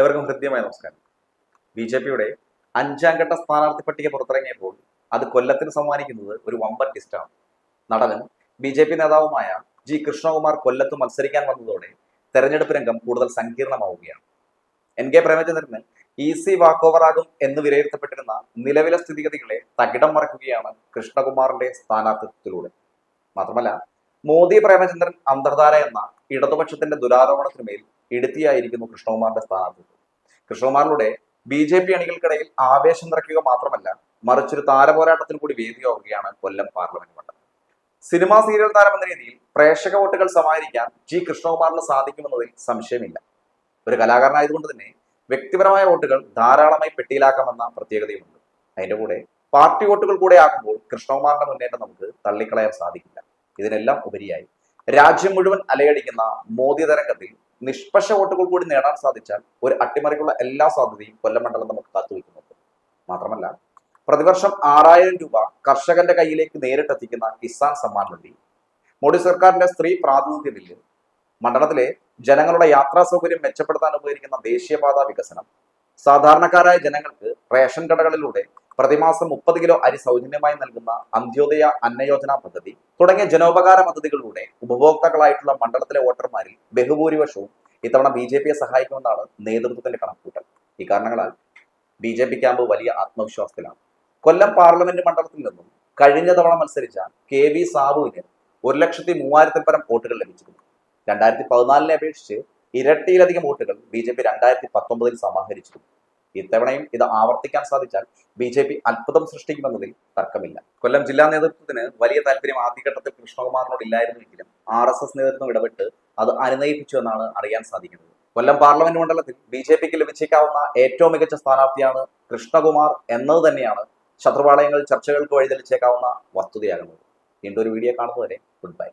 എവർക്കും ഹൃദ്യമായ നമസ്കാരം. B J പിയുടെ അഞ്ചാം ഘട്ട സ്ഥാനാർത്ഥി പട്ടിക പുറത്തിറങ്ങിയപ്പോൾ അത് കൊല്ലത്തിന് സമ്മാനിക്കുന്നത് ഒരു വമ്പൻ ടിസ്റ്റാണ് നടനും ബി ജെ പി നേതാവുമായ ജി കൃഷ്ണകുമാർ കൊല്ലത്ത് മത്സരിക്കാൻ വന്നതോടെ തെരഞ്ഞെടുപ്പ് രംഗം കൂടുതൽ സങ്കീർണമാവുകയാണ്. എൻ കെ പ്രേമചന്ദ്രന് ഈസി വാക്ക് ഓവർ ആകും എന്ന് വിലയിരുത്തപ്പെട്ടിരുന്ന നിലവിലെ സ്ഥിതിഗതികളെ തകിടം മറക്കുകയാണ് കൃഷ്ണകുമാറിന്റെ സ്ഥാനാർത്ഥിത്വത്തിലൂടെ. മാത്രമല്ല മോദി പ്രേമചന്ദ്രൻ അന്തർധാര എന്ന ഇടതുപക്ഷത്തിന്റെ ദുരാരോപണത്തിനുമേൽ ഇടുത്തിയായിരിക്കുന്നു കൃഷ്ണകുമാറിന്റെ സ്ഥാനാർത്ഥിത്വം കൃഷ്ണകുമാറിലൂടെ ബി ജെ പി അണികൾക്കിടയിൽ ആവേശം നിറയ്ക്കുക മാത്രമല്ല മറിച്ചൊരു താരപോരാട്ടത്തിന് കൂടി വേദിയാവുകയാണ് കൊല്ലം പാർലമെന്റ് മണ്ഡലം. സിനിമാ സീരിയൽ താരം എന്ന രീതിയിൽ പ്രേക്ഷക വോട്ടുകൾ സമാഹരിക്കാൻ ജി കൃഷ്ണകുമാറിന് സാധിക്കുമെന്നതിൽ സംശയമില്ല. ഒരു കലാകാരനായതുകൊണ്ട് തന്നെ വ്യക്തിപരമായ വോട്ടുകൾ ധാരാളമായി പെട്ടിയിലാക്കാമെന്ന പ്രത്യേകതയുമുണ്ട്. അതിന്റെ കൂടെ പാർട്ടി വോട്ടുകൾ കൂടെ ആകുമ്പോൾ കൃഷ്ണകുമാറിന്റെ മുന്നേറ്റം നമുക്ക് തള്ളിക്കളയാൻ സാധിക്കില്ല. ഇതിനെല്ലാം ഉപരിയായി രാജ്യം മുഴുവൻ അലയടിക്കുന്ന മോദി തരംഗത്തിൽ നിഷ്പക്ഷ വോട്ടുകൾ കൂടി നേടാൻ സാധിച്ചാൽ ഒരു അട്ടിമറിക്കുള്ള എല്ലാ സാധ്യതയും കൊല്ലം മണ്ഡലം നമുക്ക് കാത്തുവയ്ക്കുന്നുണ്ട് മാത്രമല്ല പ്രതിവർഷം ആറായിരം രൂപ കർഷകന്റെ കയ്യിലേക്ക് നേരിട്ടെത്തിക്കുന്ന കിസാൻ സമ്മാൻ നിധി മോഡി സർക്കാരിന്റെ സ്ത്രീ പ്രാതിനിധ്യ ബില്ല് മണ്ഡലത്തിലെ ജനങ്ങളുടെ യാത്രാ സൗകര്യം മെച്ചപ്പെടുത്താൻ ഉപകരിക്കുന്ന ദേശീയപാത വികസനം സാധാരണക്കാരായ ജനങ്ങൾക്ക് റേഷൻ കടകളിലൂടെ പ്രതിമാസം മുപ്പത് കിലോ അരി സൗജന്യമായി നൽകുന്ന അന്ത്യോദയ അന്നയോജന പദ്ധതി തുടങ്ങിയ ജനോപകാര പദ്ധതികളിലൂടെ ഉപഭോക്താക്കളായിട്ടുള്ള മണ്ഡലത്തിലെ വോട്ടർമാരിൽ ബഹുഭൂരിപക്ഷവും ഇത്തവണ ബി ജെ പിയെ സഹായിക്കുമെന്നാണ് നേതൃത്വത്തിന്റെ കണക്കൂട്ടൽ ഈ കാരണങ്ങളാൽ ബി ജെ പി ക്യാമ്പ് വലിയ ആത്മവിശ്വാസത്തിലാണ്. കൊല്ലം പാർലമെന്റ് മണ്ഡലത്തിൽ നിന്നും കഴിഞ്ഞ തവണ മത്സരിച്ച കെ വി സാബുവിന് ഒരു ലക്ഷത്തി മൂവായിരത്തിൽ പരം വോട്ടുകൾ ലഭിച്ചിരുന്നു. രണ്ടായിരത്തി പതിനാലിനെ അപേക്ഷിച്ച് ഇരട്ടിയിലധികം വോട്ടുകൾ ബി ജെ പി രണ്ടായിരത്തി പത്തൊമ്പതിൽ സമാഹരിച്ചിരുന്നു. ഇത്തവണയും ഇത് ആവർത്തിക്കാൻ സാധിച്ചാൽ ബി ജെ പി അത്ഭുതം സൃഷ്ടിക്കുമെന്നതിൽ തർക്കമില്ല. കൊല്ലം ജില്ലാ നേതൃത്വത്തിന് വലിയ താല്പര്യം ആദ്യഘട്ടത്തിൽ കൃഷ്ണകുമാറിനോട് ഇല്ലായിരുന്നുവെങ്കിലും ആർ എസ് എസ് നേതൃത്വം ഇടപെട്ട് അത് അനുനയിപ്പിച്ചു എന്നാണ് അറിയാൻ സാധിക്കുന്നത്. കൊല്ലം പാർലമെന്റ് മണ്ഡലത്തിൽ ബി ജെ പിക്ക് ലഭിച്ചേക്കാവുന്ന ഏറ്റവും മികച്ച സ്ഥാനാർത്ഥിയാണ് കൃഷ്ണകുമാർ എന്നത് തന്നെയാണ് ശത്രുപാളയങ്ങൾ ചർച്ചകൾക്ക് വഴിതെളിച്ചേക്കാവുന്ന വസ്തുതയാകുന്നത്. വീണ്ടും ഒരു വീഡിയോ കാണുന്നതുവരെ ഗുഡ് ബൈ.